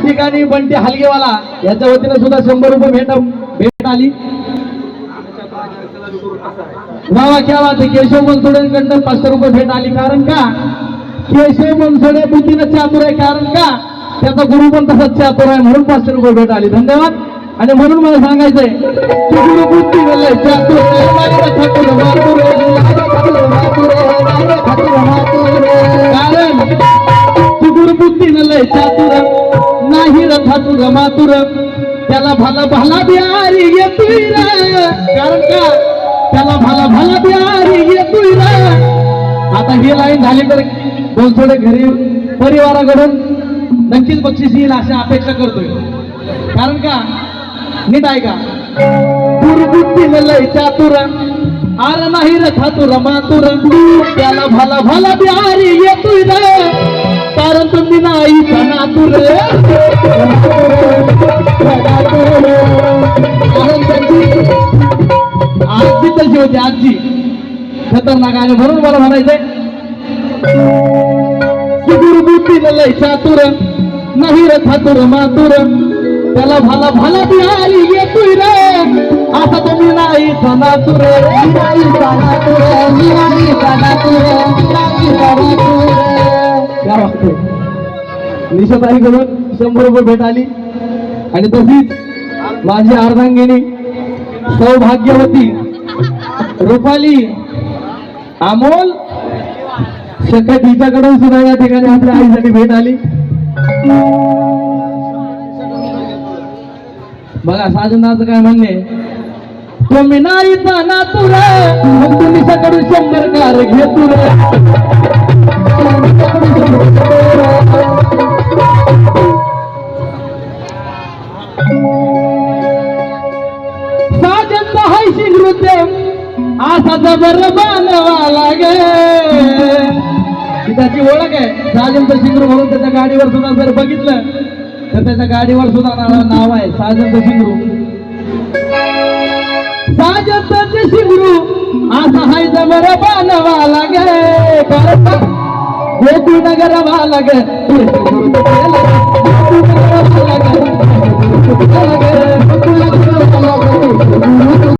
ठिकाणी बंटी हलगेवाला याच्या वतीने सुद्धा शंभर रुपये भेट भेट आली. वावा क्या बात आहे केशव बनसोडेंकडनं पाचशे रुपये भेट आली. कारण का? केशव मनसोडे बुद्धीनं चातुर आहे. कारण का? त्याचा गुरु पण तसाच चातुर आहे म्हणून पाचशे रुपये भेट आली. धन्यवाद. आणि म्हणून मला सांगायचंय की गुरु बुद्धी चातुर नाही र मातुर त्याला भला भला बिहारी येतोय कारण का? त्याला भाला भाला बिहारी येतोय आता ही लाईन झाली तर दोन थोडे घरी परिवाराकडून नक्कीच बक्षीस येईल अशी अपेक्षा करतोय. कारण का? नीट ऐका दुर्बुद्धी लय चातुर. आर नाही रे तू मातुर त्याला भला भला बिहारी येतोय कारण तुम्ही नाही नातुर आजी तशी होती आजी खतरनाक आणि म्हणून मला म्हणायचंय की गुरुबुद्धी लय चातुर नाही रे ठातुर मातुर त्याला भला भला बिहारी येतोय रे आता तुम्ही नाही सनातुर नाही सनातुर नाही सनातुर निशाताईकडून शंभर रुपये भेट आली. आणि तशीच माझी अर्धांगिनी सौभाग्यवती रुपाली अमोल शकत हिच्याकडून सुद्धा या ठिकाणी आपल्या आईसाठी भेट आली. बघा साजनाचं काय म्हणणे? तुम्ही नाही ना तुला मग तुम्ही सकडून शंभर कार घेतो तुला हायशी नृत्य. असा जबर बांधवा लागे. त्याची ओळख आहे. साजनचं शिंगरू म्हणून त्याच्या गाडीवर सुद्धा जर बघितलं तर त्याच्या गाडीवर सुद्धा नाव नाव आहे साजंत शिंगरू साजंत शिंगरू असा हाय जबर बांधवा लागे. गोकुळ नगर वाला वाला गे